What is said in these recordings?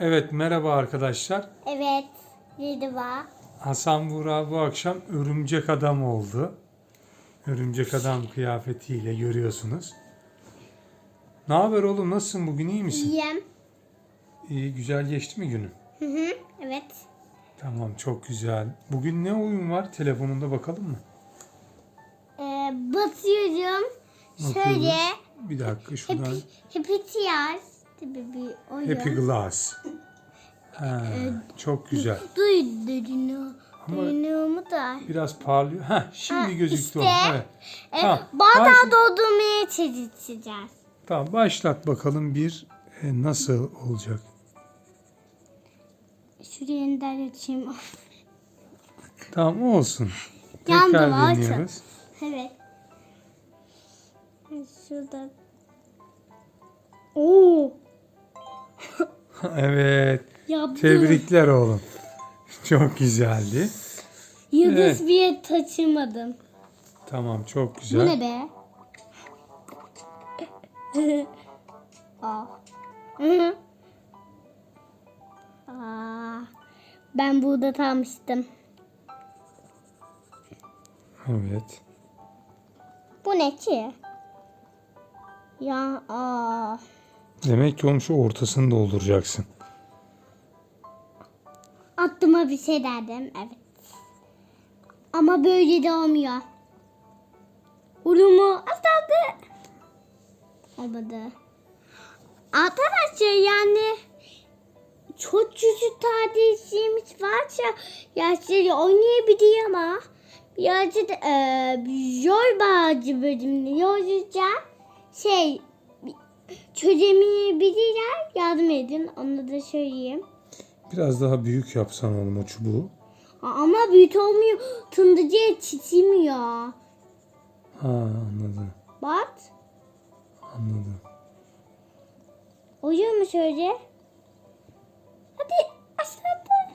Evet merhaba arkadaşlar. Evet. Lidva. Hasan Buğra bu akşam örümcek adam oldu. Örümcek adam kıyafetiyle görüyorsunuz. Ne haber oğlum nasılsın bugün iyi misin? Yem. İyi güzel geçti mi günün? Hı hı. Evet. Tamam çok güzel. Bugün ne oyun var telefonunda bakalım mı? Ee, batıyorum. Şöyle. Bakıyoruz. Bir dakika şuradan. Happy, happy Tears bir oyun. Happy Glass. Ha, çok güzel. Duydurunu. Ama- Duyduğumu da. Biraz parlıyor. Heh, şimdi Ha, gözüktü işte. oğlum. Evet. E, Tamam, bardağı başla- doldurmaya çalışacağız. Tamam başlat bakalım bir e, nasıl olacak. Şuraya yeniden açayım. Tamam olsun. Tekrar açın. deniyoruz. evet. Şurada. Oo. evet. Yaptım. Tebrikler oğlum. Çok güzeldi. Yıldız Evet. bir yere taşımadım. Tamam çok Bu güzel. ne be? Aa. Aa. Ben burada kalmıştım. Evet. Bu ne ki? Ya aa. Demek ki oğlum şu ortasını dolduracaksın. Aklıma bir şey derdim. Evet. Ama böyle de olmuyor. Ulumu azaldı. Olmadı. Arkadaşlar yani çok küçük kardeşimiz varsa yaşları oynayabiliyor ama birazcık e, yol bağcı bölümünü yolcuca şey çözemeyebilirler yardım edin onu da söyleyeyim. Biraz daha büyük yapsan oğlum o çubuğu. Ama büyük olmuyor. Tındıcıya çizmiyor. Ha anladım. Bak. Anladım. Oluyor mu şöyle? Hadi aşağıda.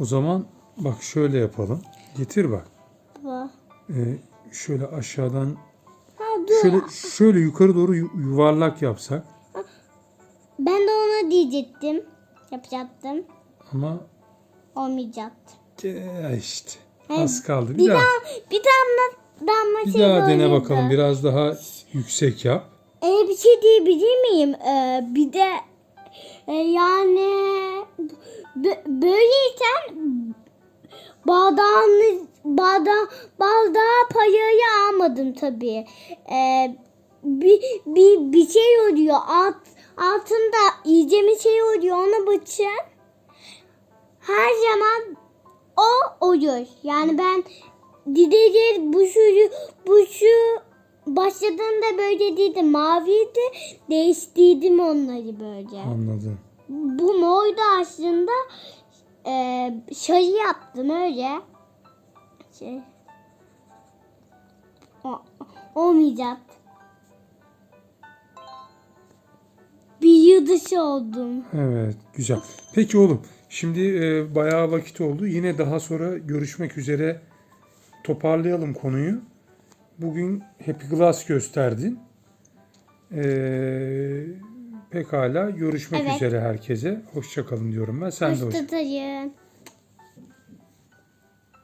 O zaman bak şöyle yapalım. Getir bak. Baba. Ee, şöyle aşağıdan Şöyle şöyle yukarı doğru yu- yuvarlak yapsak Ben de ona diyecektim. Yapacaktım. ama Olmayacaktı. e, işte az kaldı. Bir, Bir daha daha bir damla damla bir şey daha dene bakalım. Biraz daha yüksek yap. Ee, bir şey diyebilir miyim? Ee, bir de e, yani böyleyken bardağını bardağı, bardağı payayı almadım tabii. Ee, bir, bir, bir şey oluyor. Alt, altında iyice bir şey oluyor. Ona bakın. Her zaman o oluyor. Yani ben Didece bu şu bu şu başladığında böyle değildi. Maviydi. Değiştirdim onları böyle. Anladım. Bu mordu aslında. Ee, şey yaptım öyle. Şey. Olmayacak. Bir yıldız oldum. Evet, güzel. Peki oğlum, şimdi e, bayağı vakit oldu. Yine daha sonra görüşmek üzere. Toparlayalım konuyu. Bugün Happy Glass gösterdin. Ee, pekala görüşmek Evet. üzere herkese. Hoşçakalın diyorum ben. Sen de hoşça Hoşçakalın.